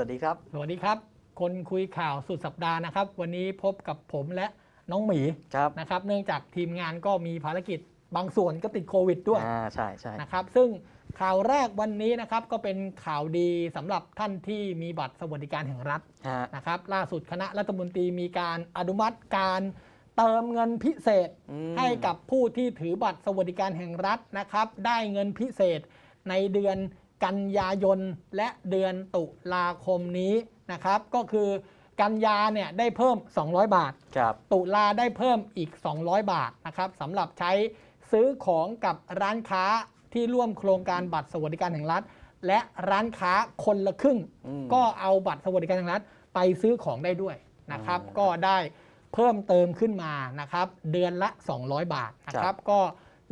สวัสดีครับ สวัสดีครับ คนคุยข่าวสุดสัปดาห์นะครับ วันนี้พบกับผมและน้องหมีครับนะครับ เนื่องจากทีมงานก็มีภารกิจบางส่วนก็ติดโควิดด้วยอ่าใช่ใช่นะครับ ซึ่งข่าวแรกวันนี้นะครับก็เป็นข่าวดีสำหรับท่านที่มีบัตรสวัสดิการแห่งรัฐฮะนะครับ ล่าสุดคณะรัฐมนตรีมีการอนุมัติการเติมเงินพิเศษอืมให้กับผู้ที่ถือบัตรสวัสดิการแห่งรัฐนะครับ ได้เงินพิเศษในเดือน กันยายนและเดือนตุลาคมนี้นะครับ ก็คือกันยาเนี่ยได้เพิ่ม 200 บาท ครับ ตุลาได้เพิ่มอีก 200 บาทนะครับสำหรับใช้ซื้อของกับร้านค้าที่ร่วมโครงการบัตรสวัสดิการแห่งรัฐ และร้านค้าคนละครึ่ง อืม ก็เอาบัตรสวัสดิการแห่งรัฐ ไปซื้อของได้ด้วยนะครับอืมก็ได้เพิ่มเติมขึ้นมานะครับ เดือนละ 200 บาทนะคครัรับบก็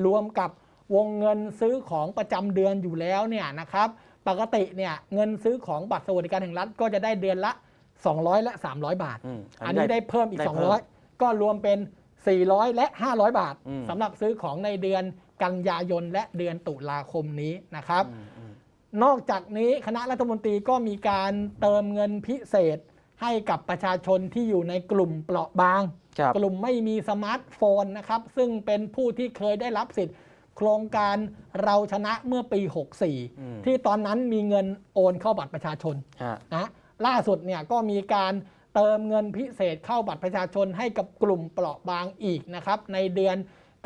รวมกับ วงเงินซื้อของประจำเดือนอยู่แล้วเนี่ยนะครับปกติเนี่ยเงินซื้อของบัตรสวัสดิการแห่งรัฐก็จะได้เดือนละ 200 และ 300 บาทอืมอันนี้ได้เพิ่มอีกได้เพิ่ม200 ก็รวมเป็น 400 และ 500 บาทอืมสำหรับซื้อของในเดือนกันยายนและเดือนตุลาคมนี้นะครับอืมอืมนอกจากนี้คณะรัฐมนตรีก็มีการเติมเงินพิเศษให้กับประชาชนที่อยู่ในกลุ่มเปราะบางครับกลุ่มไม่มีสมาร์ทโฟนนะครับ ซึ่งเป็นผู้ที่เคยได้รับสิทธิ์ โครงการเราชนะเมื่อปีอืม64 ที่ตอนนั้นมีเงินโอนเข้าบัตรประชาชนฮะนะล่าสุดเนี่ยก็มีการเติมเงินพิเศษเข้าบัตรประชาชนให้กับกลุ่มเปราะบางอีกนะครับ ในเดือน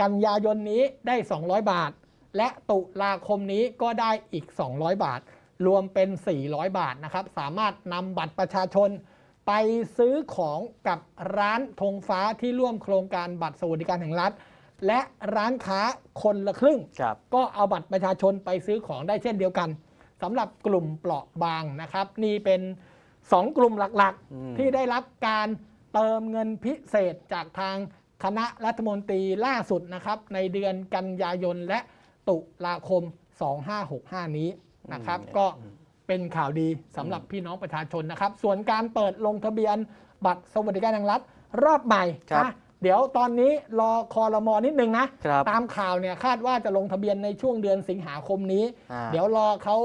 กันยายนนี้ได้ 200 บาท และตุลาคมนี้ก็ได้อีก 200 บาท รวมเป็น 400 บาทนะครับ สามารถนำบัตรประชาชนไปซื้อของกับร้านธงฟ้าที่ร่วมโครงการบัตรสวัสดิการแห่งรัฐ และร้านค้าคนละครึ่ง ครับ ก็เอาบัตรประชาชนไปซื้อของได้เช่นเดียวกันสำหรับกลุ่มเปราะบางนะครับ นี่เป็น 2 กลุ่มหลักอืม ๆ ที่ได้รับการเติมเงินพิเศษจากทางคณะรัฐมนตรีล่าสุดนะครับ ในเดือนกันยายนและตุลาคม 2565 นี้นะครับ ก็เป็นข่าวดีสำหรับพี่น้องประชาชนนะครับ ส่วนการเปิดลงทะเบียนบัตรสวัสดิการแห่งรัฐรอบใหม่ครับ นะ เดี๋ยวตอนนี้รอคอรมอนิดนึงนะ ครับตามข่าวเนี่ยคาดว่าจะลงทะเบียนในช่วงเดือนสิงหาคมนี้ อ่า เดี๋ยวรอเขา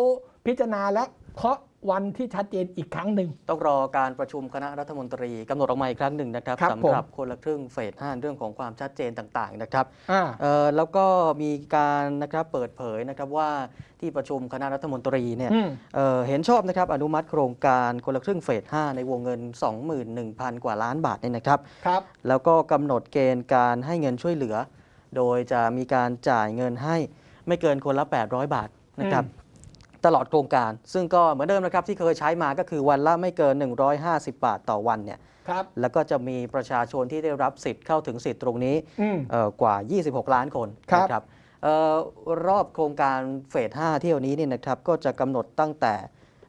พิจารณาและเคาะ วันที่ชัดเจนอีกครั้งหนึ่ง ต้องรอการประชุมคณะรัฐมนตรีกำหนดออกมาอีกครั้งหนึ่งนะครับครับสำหรับผมคนละครึ่งเฟสห้าเรื่องของความชัดเจนต่างๆนะครับอ่า เอ่อแล้วก็มีการนะครับเปิดเผยนะครับว่าที่ประชุมคณะรัฐมนตรีเนี่ย อืม เอ่อเห็นชอบนะครับอนุมัติโครงการคนละครึ่งเฟส 5 ในวงเงิน 21,000 กว่าล้านบาทเนี่ยนะครับ ครับ แล้วก็กำหนดเกณฑ์การให้เงินช่วยเหลือ โดยจะมีการจ่ายเงินให้ไม่เกินคนละ 800 บาทนะครับ ตลอดโครงการ ซึ่งก็เหมือนเดิมนะครับที่เคยใช้มาก็คือวันละไม่เกิน 150 บาทต่อวันเนี่ยครับ แล้วก็จะมีประชาชนที่ได้รับสิทธิ์เข้าถึงสิทธิ์ตรงนี้อืม เอ่อกว่า 26 ล้านคนครับ นะครับเอ่อรอบโครงการเฟส 5 เที่ยวนี้เนี่ยนะครับก็จะกำหนดตั้งแต่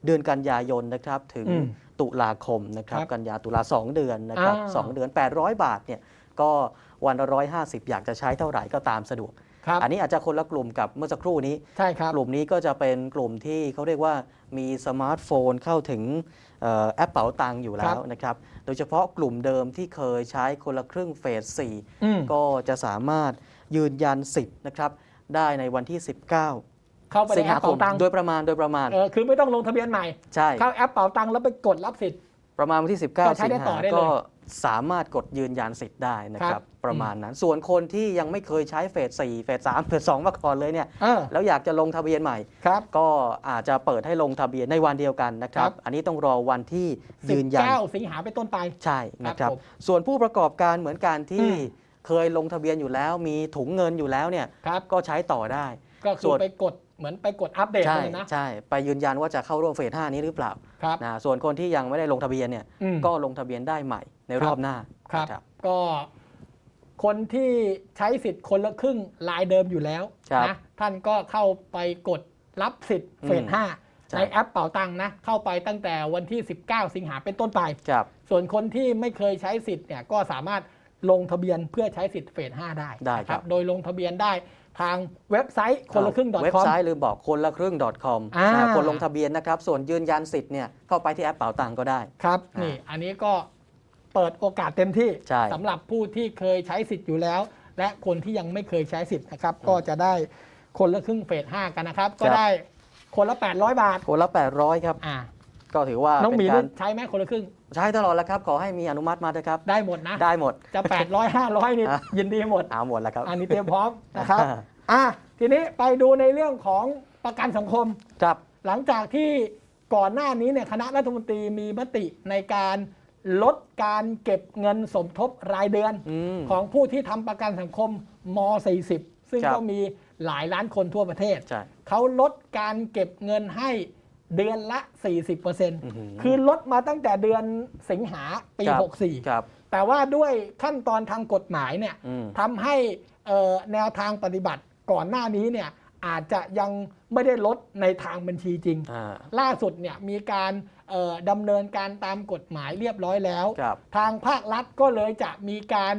เดือนกันยายนนะครับถึงอืมตุลาคมนะครับครับกันยาตุลา2เดือนนะครับอ่า สองเดือน 800 บาทเนี่ยก็วันละ150 อยากจะใช้เท่าไหร่ก็ตามสะดวกครับ อันนี้อาจจะคนละกลุ่มกับเมื่อสักครู่นี้ ใช่ครับ กลุ่มนี้ก็จะเป็นกลุ่มที่เขาเรียกว่ามีสมาร์ทโฟนเข้าถึงเอ่อแอปเป๋าตังค์อยู่แล้ครัวบนะครับ โดยเฉพาะกลุ่มเดิมที่เคยใช้คนละครึ่งเฟสอืม4ก็จะสามารถยืนยันสิทธิ์นะครับได้ในวันที่ 19เข้าไปในสิงแอหาปคเป๋ามตังค์โดยประมาณโดยประมาณเออคือไม่ต้องลงทะเบียนใหม่ ใช่ เข้าแอปเป๋าตังค์แล้วไปกดรับสิทธิ์ ประมาณวันที่ก็19ใช้สิงได้ต่หาอได้เลยก็ สามารถกดยืนยันสิทธิ์ได้นะคครัรับบประมาณนั้น ส่วนคนที่ยังไม่เคยใช้เฟส4เฟส3เฟส2มาก่อนเลยเนี่ยเออแล้วอยากจะลงทะเบียนใหม่ครับก็อาจจะเปิดให้ลงทะเบียนในวันเดียวกันนะครับครับอันนี้ต้องรอวันที่ยืนยัน19สิงหาเป็นต้นไปใช่นะครับผมส่วนผู้ประกอบการเหมือนกันที่อืมเคยลงทะเบียนอยู่แล้ว มีถุงเงินอยู่แล้วเนี่ยครับก็ใช้ต่อได้ก็คืส่อวนไปกด เหมือนไปกดอัปเดตใช่เลยนะ ใช่ ไปยืนยันว่าจะเข้าร่วมเฟส5นี้หรือเปล่าครับนะส่วนคนที่ยังไม่ได้ลงทะเบียนเนี่ยอืม ก็ลงทะเบียนได้ใหม่ในรอบหน้าครับ นะ ก็คนที่ใช้สิทธิ์คนละครึ่งลายเดิมอยู่แล้วครับนะท่านก็เข้าไปกดรับสิทธิ์เฟสอืมห้าใช่ ในแอปเป๋าตังค์นะ เข้าไปตั้งแต่วันที่ 19 สิงหาเป็นต้นไป ครับ ส่วนคนที่ไม่เคยใช้สิทธิ์เนี่ยก็สามารถ ลงทะเบียนเพื่อใช้สิทธิ์เฟส5ได้ได้นะครับ โดยลงทะเบียนได้ทางเว็บไซต์คนละครึ่งเว็บ .com ไซต์ลืมบอกคนละครึ่ง .com อ่านะคนลงทะเบียนนะครับ ส่วนยืนยันสิทธิ์เนี่ยเข้าไปที่แอปเป๋าตังก็ได้ครับอ่านี่นี่อันนี้ก็เปิดโอกาสเต็มที่ใช่สำหรับผู้ที่เคยใช้สิทธิ์อยู่แล้ว และคนที่ยังไม่เคยใช้สิทธิ์นะครับ ก็จะได้คนละครึ่งเฟส5กันนะครับ ก็ได้คนละ 800 บาท คนละ 800 ครับอ่า ก็ถือว่าน้องหมีเป็นกานี่รใช้ไหมคนละครึ่ง ใช้ตลอดแล้วครับ ขอให้มีอนุมัติมาเถอะครับ ได้หมดนะ ได้หมดจะ800 500นี่อะยินดีหมด เอาหมดแล้วครับ อันนี้เตรียมพร้อมนะครับอ่าอะทีนี้ไปดูในเรื่องของประกันสังคม ครับ หลังจากที่ก่อนหน้านี้เนี่ยคณะรัฐมนตรีมีมติในการลดการเก็บเงินสมทบรายเดือนอืม ของผู้ที่ทำประกันสังคมม 40 ซึ่งครับ ก็มีหลายล้านคนทั่วประเทศ ใช่ เขาลดการเก็บเงินให้ เดือนละ 40%อื้อหือคือลดมาตั้งแต่เดือนสิงหาปีครับ64ครับแต่ว่าด้วยขั้นตอนทางกฎหมายเนี่ยอืมทำให้เอ่อแนวทางปฏิบัติก่อนหน้านี้เนี่ยอาจจะยังไม่ได้ลดในทางบัญชีจริงอ่าล่าสุดเนี่ยมีการเอ่อดำเนินการตามกฎหมายเรียบร้อยแล้วครับทางภาครัฐก็เลยจะมีการ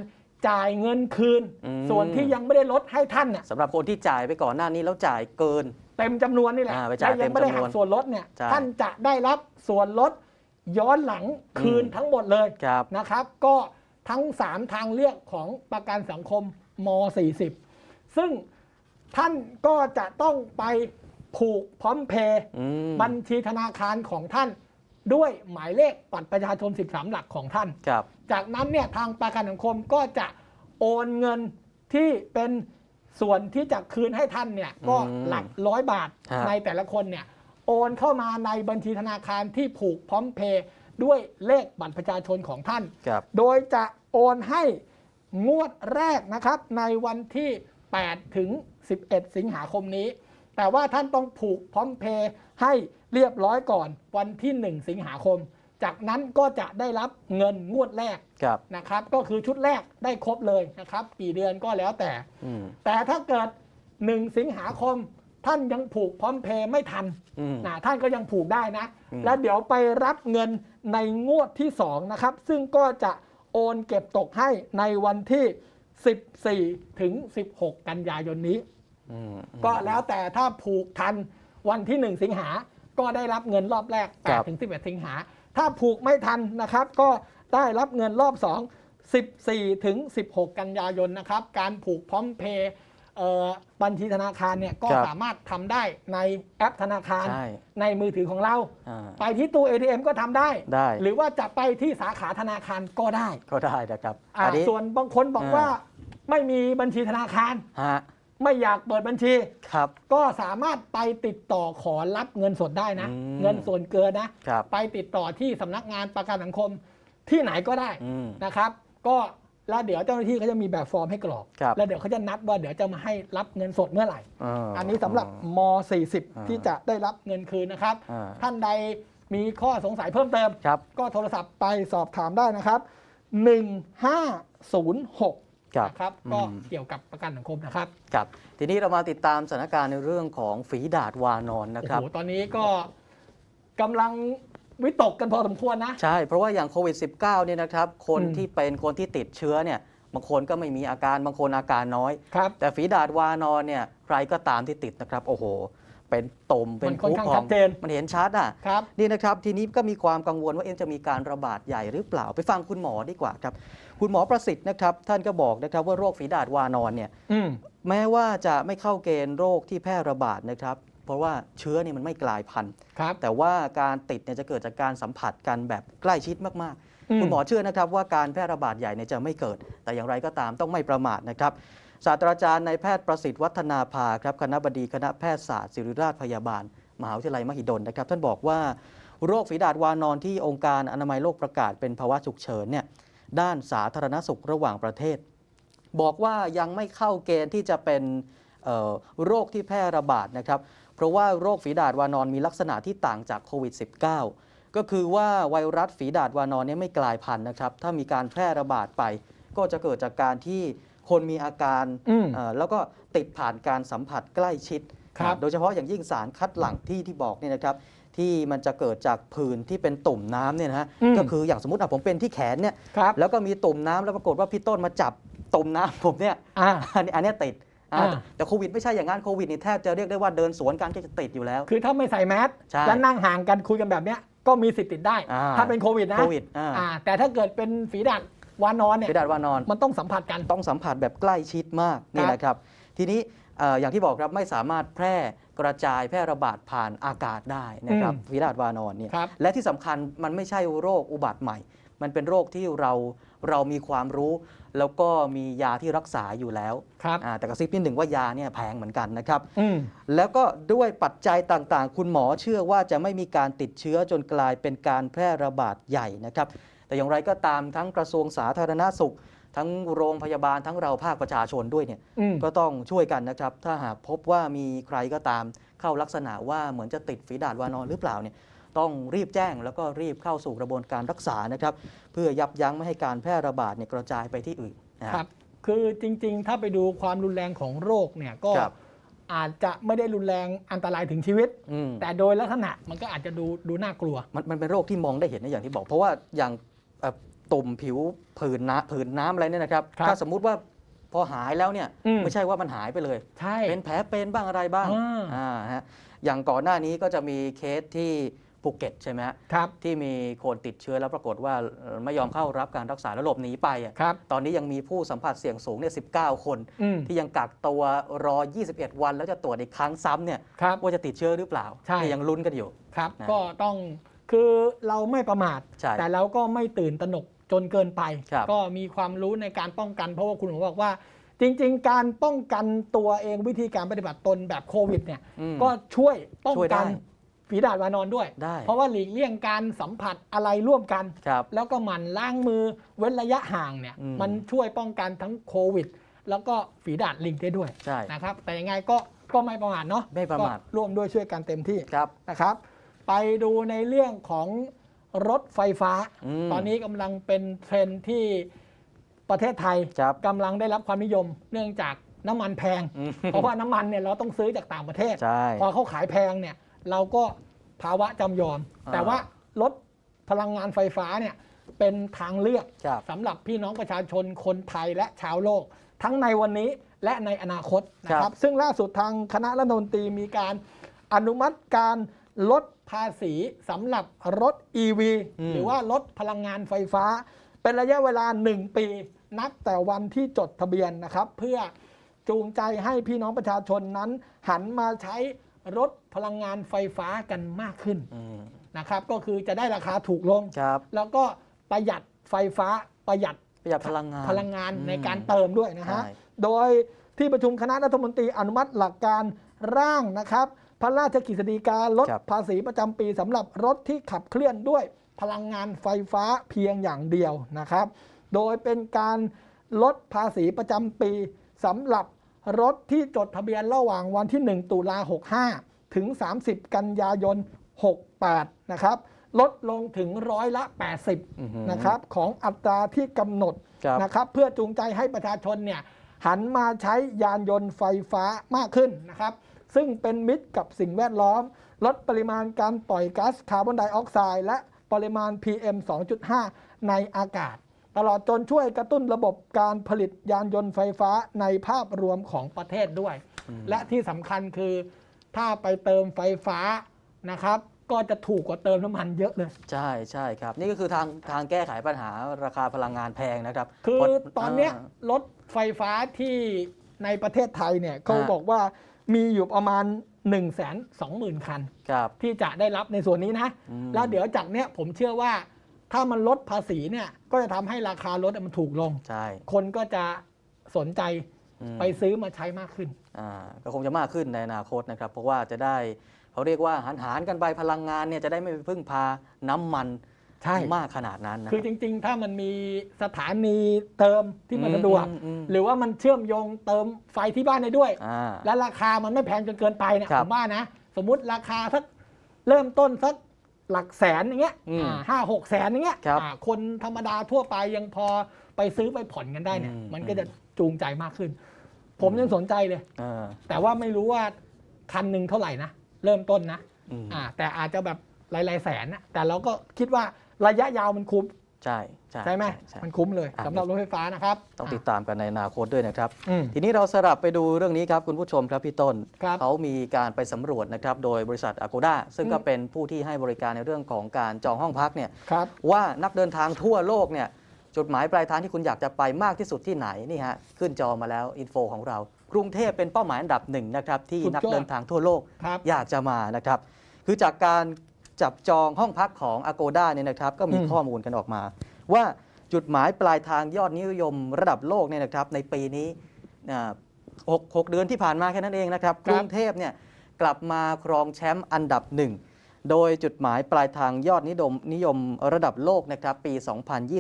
จ่ายเงินคืนอืมส่วนที่ยังไม่ได้ลดให้ท่านเนี่ยสำหรับคนที่จ่ายไปก่อนหน้านี้แล้วจ่ายเกิน เต็มจำนวนนี่แหละอ่าไปจ่ายและยังไม่ได้เต็มจำนหัวนกส่วนลดเนี่ยใช่ ท่านจะได้รับส่วนลดย้อนหลังคืนอืมทั้งหมดเลยครับ นะครับ ก็ทั้ง 3 ทางเลือกของประกันสังคมม 40 ซึ่งท่านก็จะต้องไปผูกพร้อมเพย์ อืมบัญชีธนาคารของท่านด้วยหมายเลขบัตรประชาชน 13 หลักของท่าน ครับ จากนั้นเนี่ยทางประกันสังคมก็จะโอนเงินที่เป็น ส่วนที่จะคืนให้ท่านเนี่ยก็อืมหลักร้อยบาทฮะ ในแต่ละคนเนี่ยโอนเข้ามาในบัญชีธนาคารที่ผูกพร้อมเพย์ด้วยเลขบัตรประชาชนของท่าน ครับ โดยจะโอนให้งวดแรกนะครับ ในวันที่ 8 ถึง 11 สิงหาคมนี้ แต่ว่าท่านต้องผูกพร้อมเพย์ให้เรียบร้อยก่อนวันที่ 1 สิงหาคม จากนั้นก็จะได้รับเงินงวดแรกครับนะครับ ก็คือชุดแรกได้ครบเลยนะครับ กี่เดือนก็แล้วแต่ อืมแต่ถ้าเกิด 1 สิงหาคม ท่านยังผูกพร้อมเพย์ไม่ทันอืม นะท่านก็ยังผูกได้นะ อืม แล้วเดี๋ยวไปรับเงินในงวดที่ 2 นะครับ ซึ่งก็จะโอนเก็บตกให้ในวันที่ 14 ถึง 16 กันยายนนี้ อืม ก็แล้วแต่ถ้าผูกทันวันที่ 1 สิงหา ก็ได้รับเงินรอบแรกครับ8ถึง11 สิงหา ถ้าผูกไม่ทันนะครับ ก็ได้รับเงินรอบ 2 14 ถึง 16 กันยายนนะครับ การผูกพร้อมเพย์เอ่อบัญชีธนาคารเนี่ยก็ครับสามารถทำได้ในแอปธนาคารใช่ในมือถือของเราอ่าไปที่ตู้ ATM ก็ทำได้ได้ หรือว่าจะไปที่สาขาธนาคารก็ได้ก็ได้นะครับอ่าอันนี้ส่วนบางคนบอกอ่าว่าไม่มีบัญชีธนาคารฮะ ไม่อยากเปิดบัญชี ครับ ก็สามารถไปติดต่อขอรับเงินสดได้นะ อืม เงินส่วนเกินนะ ครับ ไปติดต่อที่สำนักงานประกันสังคมที่ไหนก็ได้อืม นะครับ ก็แล้วเดี๋ยวเจ้าหน้าที่เขาจะมีแบบฟอร์มให้กรอก ครับ แล้วเดี๋ยวเขาจะนัดว่าเดี๋ยวจะมาให้รับเงินสดเมื่อไหร่าอันนี้สำหรับมอ่า40 ที่จะได้รับเงินคืนนะครับ อ่าท่านใดมีข้อสงสัยเพิ่มเติม ครับ ก็โทรศัพท์ไปสอบถามได้นะครับ 1506ครับ นะครับอืมก็เกี่ยวกับประกันสังคมนะครับครับทีนี้เรามาติดตามสถานการณ์ในเรื่องของฝีดาดวานอนนะโอ้ครับโหตอนนี้ก็กำลังวิตกกันพอสมควรนะ ใช่ เพราะว่าอย่างโควิด -19 เนี่ยนะครับ คนอืมที่เป็นคนที่ติดเชื้อเนี่ยบางคนก็ไม่มีอาการบางคนอาการน้อยครับแต่ฝีดาดวานอนเนี่ยใครก็ตามที่ติดนะครับ โอ้โห เป็นตุ่มเป็นมันค่อนข้างผุพชัองดเจนมันเห็นชัดอะครับนี่นะครับ ทีนี้ก็มีความกังวลว่าเอ๊ะจะมีการระบาดใหญ่หรือเปล่าไปฟังคุณหมอดีกว่าครับ คุณหมอประสิทธิ์นะครับ ท่านก็บอกนะครับว่าโรคฝีดาดวานอนเนี่ยอืมแม้ว่าจะไม่เข้าเกณฑ์โรคที่แพร่ระบาดนะครับ เพราะว่าเชื้อนี่มันไม่กลายพันธุ์ครับแต่ว่าการติดเนี่ยจะเกิดจากการสัมผัสกันแบบใกล้ชิดมากอืมๆคุณหมอเชื่อนะครับว่าการแพร่ระบาดใหญ่เนี่ยจะไม่เกิด แต่อย่างไรก็ตามต้องไม่ประมาทนะครับ ศาสตราจารย์นายแพทย์ประสิทธิ์วัฒนาภาครับคณะบดีคณะแพทยศาสตร์ศิริราชพยาบาล มหาวิทยาลัยมหิดลนะครับ ท่านบอกว่าโรคฝีดาดวานอนที่องค์การอนามัยโลกประกาศเป็นภาวะฉุกเฉินเนี่ยด้านสาธารณสุขระหว่างประเทศ บอกว่ายังไม่เข้าเกณฑ์ที่จะเป็นโรคที่แพร่ระบาดนะครับเพราะว่าโรคฝีดาดวานอนมีลักษณะที่ต่างจากโควิด -19 ก็คือว่าไวรัสฝีดาดวานอนเนี่ยไม่กลายพันธุ์นะครับถ้ามีการแพร่ระบาดไป ก็จะเกิดจากการที่ คนมีอาการอืม เอ่อแล้วก็ติดผ่านการสัมผัสใกล้ชิด ครับ โดยเฉพาะอย่างยิ่งสารคัดหลั่งที่ที่บอกเนี่ยนะครับ ที่มันจะเกิดจากผื่นที่เป็นตุ่มน้ำเนี่ยนะฮะอืม ก็คืออย่างสมมติอะผมเป็นที่แขนเนี่ยครับแล้วก็มีตุ่มน้ำแล้วปรากฏว่าพี่ต้นมาจับตุ่มน้ำผมเนี่ย อ่า อันนี้อันเนี้ยติดอ่า อ่าแต่โควิดไม่ใช่อย่างนั้นโควิดนี่แทบจะเรียกได้ว่าเดินสวนกันก็จะติดอยู่แล้ว คือถ้าไม่ใส่แมสใช่แล้วนั่งห่างกันคุยกันแบบเนี้ยก็มีสิทธิ์ติดได้ อ่า ถ้าเป็นโควิดนะโควิดอ่า อ่าแต่ถ้าเกิดเป็นฝีดาด วานอนเนี่ยฝีดาดวานอน มันต้องสัมผัสกัน ต้องสัมผัสแบบใกล้ชิดมากนี่ครับนะครับ ทีนี้เอ่ออย่างที่บอกครับไม่สามารถแพร่กระจายแพร่ระบาดผ่านอากาศได้นะครับอืมฝีดาดวานอนเนี่ยครับและที่สำคัญมันไม่ใช่โรคอุบัติใหม่ มันเป็นโรคที่เราเรามีความรู้ แล้วก็มียาที่รักษาอยู่แล้วครับอ่าแต่กระซิบนิดหนึ่งว่ายาเนี่ยแพงเหมือนกันนะครับอืมแล้วก็ด้วยปัจจัยต่างๆ คุณหมอเชื่อว่าจะไม่มีการติดเชื้อจนกลายเป็นการแพร่ระบาดใหญ่นะครับ แต่อย่างไรก็ตามทั้งกระทรวงสาธารณสุข ทั้งโรงพยาบาลทั้งเราภาคประชาชนด้วยเนี่ยอืมก็ต้องช่วยกันนะครับ ถ้าหากพบว่ามีใครก็ตามเข้าลักษณะว่าเหมือนจะติดฝีดาดวานอนหรือเปล่าเนี่ยต้องรีบแจ้งแล้วก็รีบเข้าสู่กระบวนการรักษานะครับ เพื่อยับยั้งไม่ให้การแพร่ระบาดเนี่ยกระจายไปที่อื่นนะฮะครับคือจริงๆ ถ้าไปดูความรุนแรงของโรคเนี่ยก็ครับอาจจะไม่ได้รุนแรงอันตรายถึงชีวิตอืมแต่โดยลักษณะมันก็อาจจะดูดูน่ากลัว มันมันเป็นโรคที่มองได้เห็นนะอย่างที่บอก เพราะว่าอย่าง เอ่อตุ่มผิวผื่นน้ำผื่นน้ำอะไรเนี่ยนะครับ ครับถ้าสมมุติว่าพอหายแล้วเนี่ยอืม ไม่ใช่ว่ามันหายไปเลย ใช่ เป็นแผลเป็นบ้างอะไรบ้างอ่า อ่าฮะอย่างก่อนหน้านี้ก็จะมีเคสที่ภูเก็ตใช่ไหมฮะครับที่มีคนติดเชื้อแล้วปรากฏว่าเอ่อไม่ยอมเข้ารับการรักษาแล้วหลบหนีไปอะครับ ตอนนี้ยังมีผู้สัมผัสเสี่ยงสูงเนี่ย19 คน อืมที่ยังกักตัวรอ 21 วัน แล้วจะตรวจอีกครั้งซ้ำเนี่ยครับ ว่าจะติดเชื้อหรือเปล่าใช่ เนี่ยยังลุ้นกันอยู่ ครับ นะก็ต้อง คือเราไม่ประมาท ใช่แต่เราก็ไม่ตื่นตระหนกจนเกินไป ครับก็มีความรู้ในการป้องกัน เพราะว่าคุณหมอบอกว่า จริง ๆ การป้องกันตัวเองวิธีการปฏิบัติตนแบบโควิดเนี่ยอืมก็ช่วยป้องช่วยได้กันฝีดาดวานอนด้วย ได้ เพราะว่าหลีกเลี่ยงการสัมผัสอะไรร่วมกัน ครับ แล้วก็หมั่นล้างมือเว้นระยะห่างเนี่ยอืม มันช่วยป้องกันทั้งโควิด แล้วก็ฝีดาดลิงได้ด้วยใช่ นะครับแต่ยังไงก็ก็ไม่ประมาทเนาะไม่ประมาท ก็ร่วมด้วยช่วยกันเต็มที่ครับ นะครับ ไปดูในเรื่องของรถไฟฟ้า อืม ตอนนี้กำลังเป็นเทรนด์ที่ประเทศไทยครับ กำลังได้รับความนิยม เนื่องจากน้ำมันแพง อืม เพราะว่าน้ำมันเนี่ยเราต้องซื้อจากต่างประเทศ ใช่ พอเขาขายแพงเนี่ยเราก็ภาวะจำยอม อ่า แต่ว่ารถพลังงานไฟฟ้าเนี่ยเป็นทางเลือกครับ สำหรับพี่น้องประชาชนคนไทยและชาวโลก ทั้งในวันนี้และในอนาคตนะคครัรับ บ ซึ่งล่าสุดทางคณะรัฐมนตรีมีการอนุมัติการ ลดภาษีสำหรับรถ EV อืมหรือว่ารถพลังงานไฟฟ้า เป็นระยะเวลา 1 ปี นับแต่วันที่จดทะเบียนนะครับ เพื่อจูงใจให้พี่น้องประชาชนนั้น หันมาใช้รถพลังงานไฟฟ้ากันมากขึ้นอืมนะครับ ก็คือจะได้ราคาถูกลงครับแล้วก็ประหยัดไฟฟ้าประหยัดประหยัดพลังงานพลังงานอืมในการเติมด้วยนะฮะใช่โดยที่ประชุมคณะรัฐมนตรีอนุมัติหลักการร่างนะครับ พระราชกฤษฎีกาลดครับภาษีประจำปีสำหรับรถที่ขับเคลื่อนด้วยพลังงานไฟฟ้าเพียงอย่างเดียวนะครับ โดยเป็นการลดภาษีประจำปีสำหรับรถที่จดทะเบียนระหว่างวันที่ 1 ตุลา65 ถึง 30 กันยายน 68 นะครับ ลดลงถึงร้อยละอือหือ80 นะครับ ของอัตราที่กำหนดครับนะครับ เพื่อจูงใจให้ประชาชนเนี่ยหันมาใช้ยานยนต์ไฟฟ้ามากขึ้นนะครับ ซึ่งเป็นมิตรกับสิ่งแวดล้อม ลดปริมาณการปล่อยก๊าซคาร์บอนไดออกไซด์และปริมาณ PM 2.5 ในอากาศ ตลอดจนช่วยกระตุ้นระบบการผลิตยานยนต์ไฟฟ้าในภาพรวมของประเทศด้วย และที่สำคัญคือถ้าไปเติมไฟฟ้านะครับก็จะถูกกว่าเติมน้ำมันเยอะเลย ใช่ใช่ครับ นี่ก็คือทางทางแก้ไขปัญหาราคาพลังงานแพงนะครับ คือเพราะตอนเนี้ยารถไฟฟ้าที่ในประเทศไทยเนี่ยเขาอ่าบอกว่า มีอยู่ประมาณ 1 2 0 0 0 0 คัน ครับที่จะได้รับในส่วนนี้นะ อืมแล้วเดี๋ยวจากเนี้ยผมเชื่อว่า ถ้ามันลดภาษีเนี่ย ก็จะทำให้ราคารถมันถูกลง ใช่คนก็จะสนใจอืมไปซื้อมาใช้มากขึ้น อ่าก็คงจะมากขึ้นในอนาคตนะครับ เพราะว่าจะได้เขาเรียกว่าหันหารกันไปพลังงานเนี่ยจะได้ไม่ไปพึ่งพาน้ำมัน ใช่ มากขนาดนั้นนะคือจริง ๆ ถ้ามันมีสถานีเติมที่มันอืมสะดวก อืมอืมหรือว่ามันเชื่อมโยงเติมไฟที่บ้านได้ด้วย อ่า และราคามันไม่แพงจนเกินไปเนี่ยครัผบมว่านะ สมมุติราคาสักเริ่มต้นสักหลักแสนอย่างเงี้ยอืมอ่าห้าหกแสนอย่างเงี้ยครับอ่าคนธรรมดาทั่วไปยังพอไปซื้อไปผ่อนกันได้เนี่ย อืม มันก็จะจูงใจมากขึ้น ผมยังสนใจเลย เออแต่ว่าไม่รู้ว่าคันหนึ่งเท่าไหร่นะ เริ่มต้นนะ อืม อ่าแต่อาจจะแบบหลายๆแสนนะแต่เราก็คิดว่า ระยะยาวมันคุ้มใช่ใช่ใช่ไหมใช่ มันคุ้มเลยอะสำหรับรถไฟฟ้านะครับต้องติดตามกันในอนาคตด้วยนะครับ อืม ทีนี้เราสลับไปดูเรื่องนี้ครับ คุณผู้ชมครับพี่ต้น ครับเขามีการไปสำรวจนะครับ โดยบริษัท Agoda ซึ่งก็อืม เป็นผู้ที่ให้บริการในเรื่องของการจองห้องพักเนี่ย ครับ ว่านักเดินทางทั่วโลกเนี่ยจุดหมายปลายทางที่คุณอยากจะไปมากที่สุดที่ไหนนี่ฮะขึ้นจอมาแล้วอินโฟของเรา กรุงเทพเป็นเป้าหมายอันดับหนึ่งนะครับที่สุดยอดนักเดินทางทั่วโลกครับ อยากจะมานะครับ คือจากการ จับจองห้องพักของ Agoda เนี่ยนะครับก็มีอืมข้อมูลกันออกมา ว่าจุดหมายปลายทางยอดนิยมระดับโลกเนี่ยนะครับในปีนี้อ่าหกหกเดือนที่ผ่านมาแค่นั้นเองนะครับคกรับรุงเทพเนี่ยกลับมาครองแชมป์อันดับหนึ่งโดยจุดหมายปลายทางยอดนิยมนิยมระดับโลกนะครับปี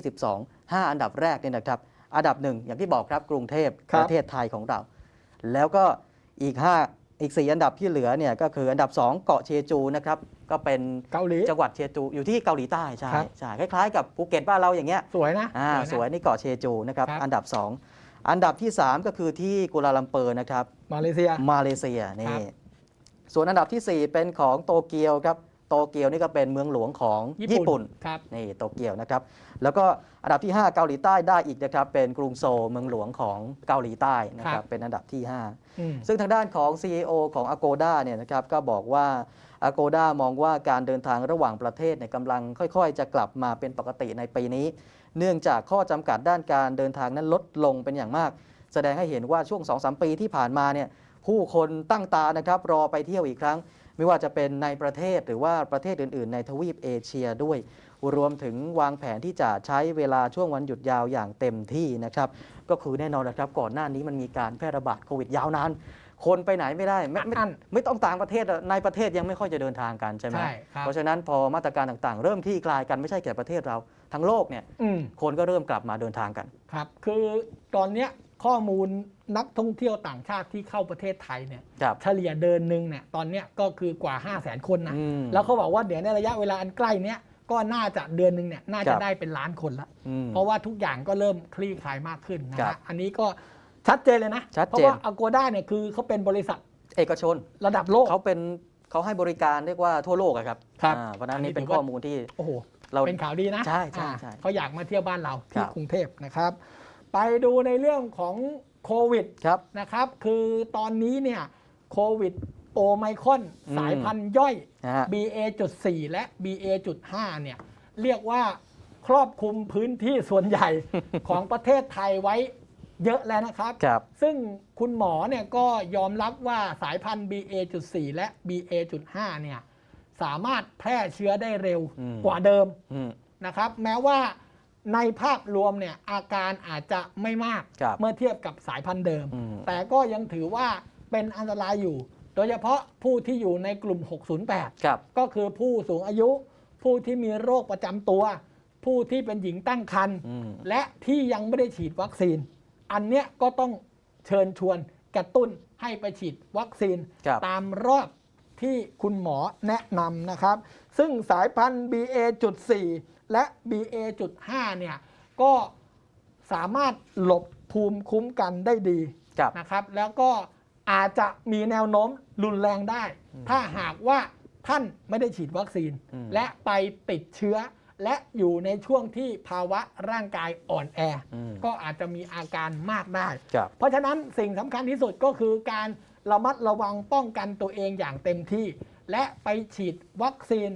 2022 5 อันดับแรกเนี่ยนะครับอันดับหนึ่งอย่างที่บอกครับกรุงเทพครับประเทศไทยของเรา แล้วก็อีก 5 อีก 4 อันดับที่เหลือเนี่ยก็คืออันดับ 2 เกาะเชจูนะครับก็เป็นเกาหลีจังหวัดเชจูอยู่ที่เกาหลีใต้ใช่ครับ ใช่คล้ายๆกับภูเก็ตบ้านเราอย่างเงี้ยสวยนะอ่าสวยนะนี่เกาะเชจูนะครับครับ อันดับ 2 อันดับที่ 3 ก็คือที่กัวลาลัมเปอร์นะครับมาเลเซีย มาเลเซียครันี่บส่วนอันดับทีสี่ 4 เป็นของโตเกียวครับ โตเกียวนี่ก็เป็นเมืองหลวงของญี่ปุ่นครับนี่โตเกียวนะครับ แล้วก็อันดับที่ 5 เกาหลีใต้ได้อีกนะครับ เป็นกรุงโซลเมืองหลวงของเกาหลีใต้นะคครัรับบเป็นอันดับที่5อืมซึ่งทางด้านของ CEO ของ Agoda เนี่ยนะครับก็บอกว่า Agoda มองว่าการเดินทางระหว่างประเทศเนี่ยกำลังค่อยๆ จะกลับมาเป็นปกติในปีนี้ เนื่องจากข้อจำกัดด้านการเดินทางนั้นลดลงเป็นอย่างมาก แสดงให้เห็นว่าช่วง 2-3 ปีที่ผ่านมาเนี่ยผู้คนตั้งตานะครับรอไปเที่ยวอีกครั้ง ไม่ว่าจะเป็นในประเทศหรือว่าประเทศอื่น ๆ ในทวีปเอเชียด้วย รวมถึงวางแผนที่จะใช้เวลาช่วงวันหยุดยาวอย่างเต็มที่นะครับก็คือแน่นอนนะครับก่อนหน้านี้มันมีการแพร่ระบาดโควิดยาวนานคนไปไหนไม่ได้ไม่ไม่อั้นไม่ต้องต่างประเทศอะในประเทศยังไม่ค่อยจะเดินทางกันใช่ไหมใช่ครับเพราะฉะนั้นพอมาตรการต่างๆ เริ่มที่คลายกันไม่ใช่แค่ประเทศเรา ทั้งโลกเนี่ยอืม คนก็เริ่มกลับมาเดินทางกัน ครับ คือตอนเนี้ย ข้อมูลนักท่องเที่ยวต่างชาติที่เข้าประเทศไทยเนี่ยครับ เฉลี่ยเดินหนึ่งเนี่ยตอนเนี้ยก็คือกว่า 5 0 0แสนคนนะอืมแล้วเขาบอกว่าเดี๋ยวในระยะเวลาอันใกล้เนี้ยก็น่าจะเดือนหนึ่งเนี่ยน่าคจะรับได้เป็นล้านคนละ อืม เพราะว่าทุกอย่างก็เริ่มคลี่คลายมากขึ้นนะครัฮะบอันนี้ก็ชัดเจนเลยนะชัดเจนเพราะว่า Agoda เนี่ยคือเขาเป็นบริษัทเอกชนระดับโลก เขาเป็นเขาให้บริการเรียกว่าทั่วโลกอะครับครับอ่าเพราะฉะนั้นอันนี้นี่เป็นถือว่า ข้อมูลที่โอ้โห เรา เป็นข่าวดีนะใช่ใช่อ่าใช่เขาอยากมาเที่ยวบ้านเราครัที่บกรุงเทพนะครับ ไปดูในเรื่องของโควิดครับนะครับ คือตอนนี้เนี่ยโควิดโอไมครอนอืมสายพันธุ์ย่อย นะฮะ BA.4 และ BA.5 เนี่ยเรียกว่าครอบคลุมพื้นที่ส่วนใหญ่ ของประเทศไทยไว้เยอะแล้วนะครับ ครับ ซึ่งคุณหมอเนี่ยก็ยอมรับว่าสายพันธุ์ BA.4 และ BA.5 เนี่ยสามารถแพร่เชื้อได้เร็วอืม กว่าเดิม อืม นะครับแม้ว่า ในภาพรวมเนี่ยอาการอาจจะไม่มากครับเมื่อเทียบกับสายพันธุ์เดิม อืม แต่ก็ยังถือว่าเป็นอันตรายอยู่ โดยเฉพาะผู้ที่อยู่ในกลุ่ม 608 ครับ ก็คือผู้สูงอายุ ผู้ที่มีโรคประจำตัว ผู้ที่เป็นหญิงตั้งครรภ์อืม และที่ยังไม่ได้ฉีดวัคซีน อันเนี้ยก็ต้องเชิญชวนกระตุ้นให้ไปฉีดวัคซีน ครับ ตามรอบที่คุณหมอแนะนำนะครับ ซึ่งสายพันธุ์ BA.4 และ BA.5 เนี่ยก็สามารถหลบภูมิคุ้มกันได้ดีครับนะครับ แล้วก็อาจจะมีแนวโน้มรุนแรงได้ ถ้าหากว่าท่านไม่ได้ฉีดวัคซีนอืมและไปติดเชื้อ และอยู่ในช่วงที่ภาวะร่างกายอ่อนแออืมก็อาจจะมีอาการมากได้ครับเพราะฉะนั้นสิ่งสำคัญที่สุดก็คือการระมัดระวังป้องกันตัวเองอย่างเต็มที่ และไปฉีดวัคซีน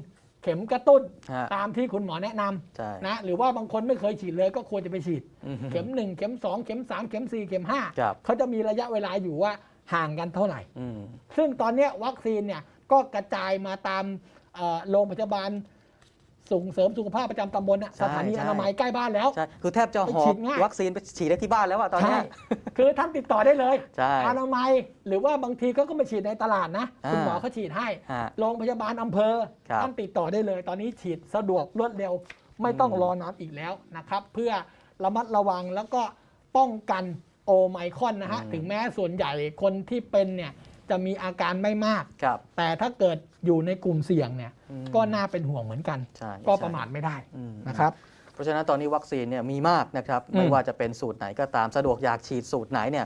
เข็มกระตุ้นฮะตามที่คุณหมอแนะนใช่ำนะหรือว่าบางคนไม่เคยฉีดเลยก็ควรจะไปฉีด อืมเข็ม1เข็ม2เข็ม3เข็ม4เข็มครับ5เขาจะมีระยะเวลาอยู่ว่าห่างกันเท่าไหร่ อืม ซึ่งตอนเนี้ยวัคซีนเนี่ยก็กระจายมาตามเอ่อโรงพยาบาล ส่งเสริมสุขภาพประจำตำบลน่ะใช่สถานีใช่ อนามัยใกล้บ้านแล้ว ใช่คือแทบจะไปหอฉีบดง่าย วัคซีนไปฉีดได้ที่บ้านแล้วอะตอนเนี้ใช่ยคือท่านติดต่อได้เลยใช่ อนามัยหรือว่าบางทีก็ก็ไปฉีดในตลาดนะ อ่า คุณหมอเขาฉีดให้ ฮะ โรงพยาบาลอำเภอครับท่านติดต่อได้เลย ตอนนี้ฉีดสะดวกรวดเร็ว ไม่ต้องอืมรอนานอีกแล้วนะครับ เพื่อระมัดระวังแล้วก็ป้องกันโอไมครอนนะฮะถึงแม้ส่วนใหญ่คนที่เป็นเนี่ย จะมีอาการไม่มาก ครับ แต่ถ้าเกิดอยู่ในกลุ่มเสี่ยงเนี่ยอืมก็น่าเป็นห่วงเหมือนกัน ใช่ก็ใช่ประมาทไม่ได้อืมนะครับ เพราะฉะนั้นตอนนี้วัคซีนเนี่ยมีมากนะครับอืมไม่ว่าจะเป็นสูตรไหนก็ตามสะดวกอยากฉีดสูตรไหนเนี่ย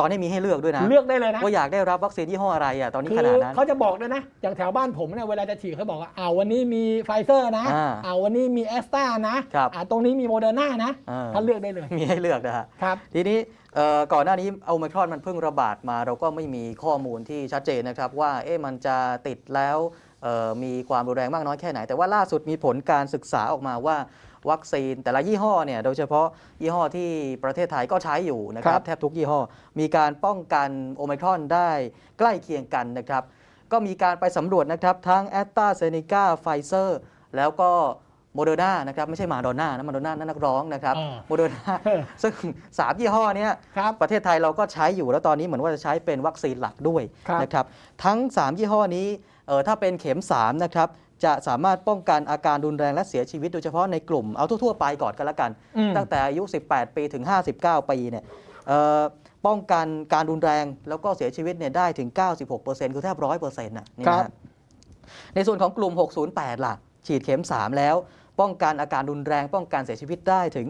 ตอนนี้มีให้เลือกด้วยนะ เลือกได้เลยนะว่าอยากได้รับวัคซีนยี่ห้ออะไรอะตอนนี้คืขนาดนั้นเขาจะบอกด้วยนะ อย่างแถวบ้านผมเนี่ยเวลาจะฉีดเขาบอกว่าอ้าววันนี้มีไฟเซอร์นะอ่าอ้าววันนี้มีแอสตรานะครับอ่าตรงนี้มีโมเดอร์นานะอ่าท่านเลือกได้เลย มีให้เลือกนะฮะครับทีนี้เอ่อก่อนหน้านี้โอไมครอนมันเพิ่งระบาดมา เราก็ไม่มีข้อมูลที่ชัดเจนนะครับว่าเอ๊ะมันจะติดแล้วเอ่อมีความรุนแรงมากน้อยแค่ไหน แต่ว่าล่าสุดมีผลการศึกษาออกมาว่า วัคซีน แต่ละยี่ห้อเนี่ยโดยเฉพาะยี่ห้อที่ประเทศไทยก็ใช้อยู่นะคครัรับบแทบทุกยี่ห้อ มีการป้องกันโอไมครอนได้ใกล้เคียงกันนะครับ ก็มีการไปสำรวจนะครับ ทั้งแอตตาเซเนกาไฟเซอร์แล้วก็โมเดอร์นานะครับไม่ใช่มาดอนน่านะมาดอนน่านั่นนักร้องนะครับอ่าโมเดอร์นาซึ่งสามยี่ห้อเนี้ยครับประเทศไทยเราก็ใช้อยู่แล้วตอนนี้เหมือนว่าจะใช้เป็นวัคซีนหลักด้วยครับนะครับ ทั้ง 3 ยี่ห้อนี้เออถ้าเป็นเข็ม3นะครับ จะสามารถป้องกันอาการรุนแรงและเสียชีวิต โดยเฉพาะในกลุ่มเอาทั่วๆไปก่อนกันละกัน อืม ตั้งแต่อายุ 18 ปีถึง 59 ปีเนี่ยเอ่อป้องกันการรุนแรงแล้วก็เสียชีวิตเนี่ยได้ถึง 96%คือแทบ100%นะนี่ครันะบฮะในส่วนของกลุ่ม 608 ล่ะ ฉีดเข็ม 3 แล้ว ป้องกันอาการรุนแรง ป้องกันเสียชีวิตได้ถึง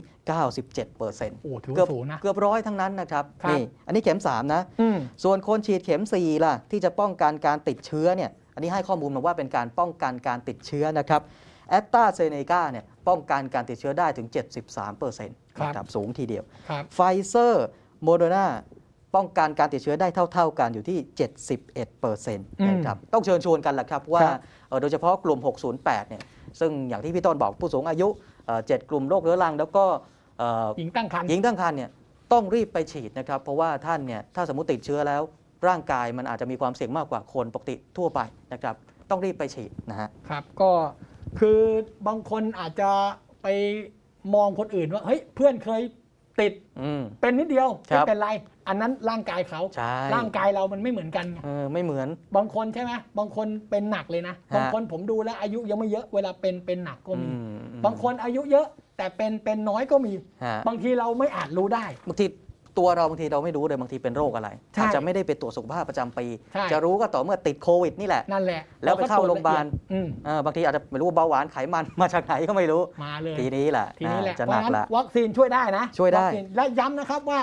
97%โอ้ถือเกือว่าบสูงนะ เกือบร้อยทั้งนั้นนะครับครับ นี่อันนี้เข็ม 3 นะ อืม ส่วนคนฉีดเข็ม 4 ล่ะ ที่จะป้องกันการติดเชื้อเนี่ย อันนี้ให้ข้อมูลมาว่าเป็นการป้องกันการติดเชื้อนะครับแอตตาเซเนกาเนี่ยป้องกันการติดเชื้อได้ถึง 73%นะครับสูงทีเดียวครับไฟเซอร์โมเดอร์นาป้องกันการติดเชื้อได้เท่า ๆกันอยู่ที่ 71%นะครับต้องเชิญชวนกันแหละครับว่าครับเอ่อโดยเฉพาะกลุ่ม 608 เนี่ยซึ่งอย่างที่พี่ต้นบอกผู้สูงอายุเอ่อเจ็ดกลุ่มโรคเรื้อรัง แล้วก็เอ่อหญิงตั้งครรภ์หญิงตั้งครรภ์เนี่ยต้องรีบไปฉีดนะครับ เพราะว่าท่านเนี่ยถ้าสมมติติดเชื้อแล้ว ร่างกายมันอาจจะมีความเสี่ยงมากกว่าคนปกติทั่วไปนะครับ ต้องรีบไปฉีดนะฮะ ครับ ก็คือบางคนอาจจะไปมองคนอื่นว่า เฮ้ย เพื่อนเคยติดอืม เป็นนิดเดียวครัไม่บเป็นไร อันนั้นร่างกายเขาใช่ ร่างกายเรามันไม่เหมือนกันไงเออไม่เหมือน บางคนใช่ไหมบางคนเป็นหนักเลยนะ ฮะ บางคนผมดูแล้วอายุยังไม่เยอะเวลาเป็นเป็นหนักก็มี อืมบางคนอายุเยอะแต่เป็นเป็นน้อยก็มี ฮะบางทีเราไม่อาจรู้ได้ บางที ตัวเราบางทีเราไม่รู้เลยบางทีเป็นโรคอะไรใช่อาจจะไม่ได้ไปตรวจสุขภาพประจำปี ใช่ จะรู้ก็ต่อเมื่อติดโควิดนี่แหละ นั่นแหละแล้วไปเข้าโรงพยาบาลเก็ตวจละเอียดอืมเออบางทีอาจจะไม่รู้ว่าเบาหวานไขมัน มาจากไหนก็ไม่รู้ มาเลย ทีนี้แหละทีนี้แหละอ่าจะเพหราะนักฉะนั้นละ วัคซีนช่วยได้นะช่วยได้วัคซีนและย้ำนะครับว่า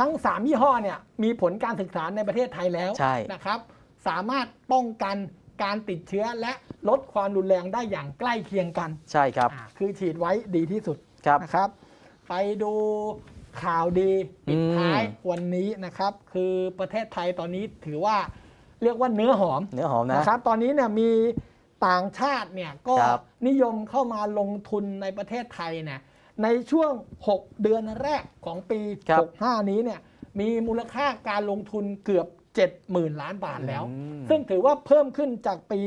ทั้ง 3 ยี่ห้อเนี่ยมีผลการศึกษาในประเทศไทยแล้วใช่ นะครับ สามารถป้องกันการติดเชื้อและลดความรุนแรงได้อย่างใกล้เคียงกันใช่ครับอ่าคือฉีดไว้ดีที่สุดครับ นะครับ ไปดู ข่าวดีปิดอืมท้ายวันนี้นะครับ คือประเทศไทยตอนนี้ถือว่าเรียกว่าเนื้อหอมเนื้อหอมนะนะครับ ตอนนี้เนี่ยมีต่างชาติเนี่ยก็ครับนิยมเข้ามาลงทุนในประเทศไทยเนี่ยในช่วง 6 เดือนแรกของปีครับ65 นี้เนี่ยมีมูลค่าการลงทุนเกือบ 70,000 ล้านบาทแล้วอืมซึ่งถือว่าเพิ่มขึ้นจากปี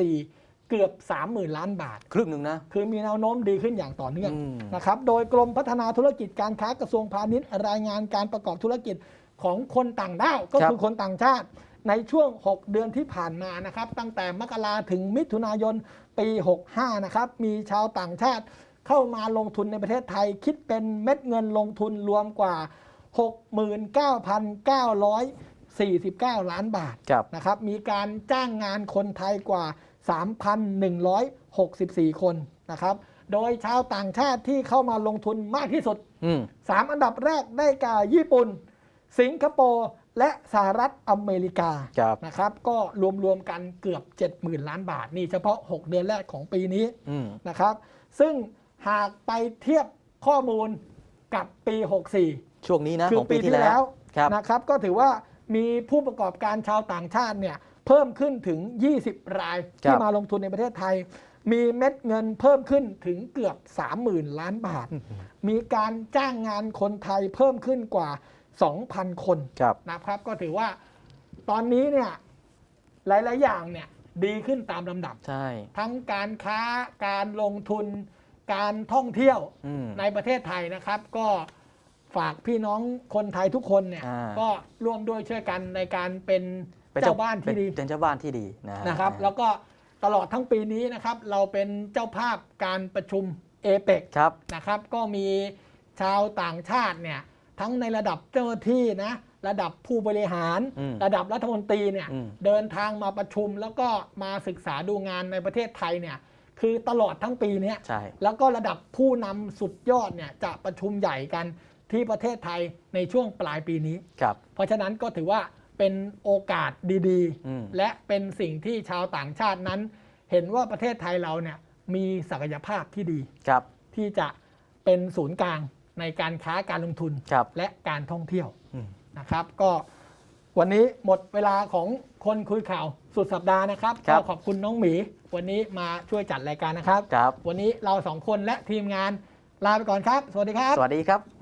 64 เกือบ 30,000 ล้านบาท ครึ่งหนึ่งนะ คือมีแนวโน้มดีขึ้นอย่างต่อเนื่องอืม นะครับ โดยกรมพัฒนาธุรกิจการค้ากระทรวงพาณิชย์รายงานการประกอบธุรกิจของคนต่างด้าวก็ครับคือคนต่างชาติ ในช่วง 6 เดือนที่ผ่านมานะครับ ตั้งแต่มกราถึงมิถุนายนปี 65 นะครับ มีชาวต่างชาติเข้ามาลงทุนในประเทศไทย คิดเป็นเม็ดเงินลงทุนรวมกว่า 69,949 ล้านบาท ครับ นะครับมีการจ้างงานคนไทยกว่า 3,164 คนนะครับ โดยชาวต่างชาติที่เข้ามาลงทุนมากที่สุดอืม3อันดับแรกได้แก่ญี่ปุ่น สิงคโปร์ และสหรัฐอเมริกาครับนะครับ ก็รวมๆกันเกือบ 70,000 ล้านบาท นี่เฉพาะ 6 เดือนแรกของปีนี้อืมนะครับ ซึ่งหากไปเทียบข้อมูลกับปี 64 ช่วงนี้นะคืของปีที่แล้วครับนะครับ ก็ถือว่ามีผู้ประกอบการชาวต่างชาติเนี่ย เพิ่มขึ้นถึง 20 ราย ที่มาลงทุนในประเทศไทย มีเม็ดเงินเพิ่มขึ้นถึงเกือบ 30,000 ล้านบาท มีการจ้างงานคนไทยเพิ่มขึ้นกว่า 2,000 คนครับนะครับ ก็ถือว่าตอนนี้เนี่ยหลาย ๆ อย่างเนี่ยดีขึ้นตามลำดับใช่ ทั้งการค้าการลงทุนการท่องเที่ยวอืมในประเทศไทยนะครับ ก็ฝากพี่น้องคนไทยทุกคนเนี่ยอ่าก็ร่วมด้วยช่วยกันในการเป็น ป็เจ้าบ้านที่ดีเป็นเป็นเจ้าบ้านที่ดีนะฮนะครับ แล้วก็ตลอดทั้งปีนี้นะครับเราเป็นเจ้าภาพการประชุมเอเปกครับนะครับ ก็มีชาวต่างชาติเนี่ยทั้งในระดับเจ้าหน้าที่นะระดับผู้บริหารอืมระดับรัฐมนตรีเนี่ยอืมเดินทางมาประชุมแล้วก็มาศึกษาดูงานในประเทศไทยเนี่ยคือตลอดทั้งปีเนี้ยใช่แล้วก็ระดับผู้นำสุดยอดเนี่ยจะประชุมใหญ่กันที่ประเทศไทยในช่วงปลายปีนี้ครับเพราะฉะนั้นก็ถือว่า เป็นโอกาสดีอืมๆและเป็นสิ่งที่ชาวต่างชาตินั้น เห็นว่าประเทศไทยเราเนี่ยมีศักยภาพที่ดีครับ ที่จะเป็นศูนย์กลางในการค้าการลงทุนครับและการท่องเที่ยวอืมนะครับ ก็วันนี้หมดเวลาของคนคุยข่าวสุดสัปดาห์นะครับครัก็บขอบคุณน้องหมี วันนี้มาช่วยจัดรายการนะครับครับวันนี้เราสองคนและทีมงานลาไปก่อนครับ สวัสดีครับ สวัสดีครับ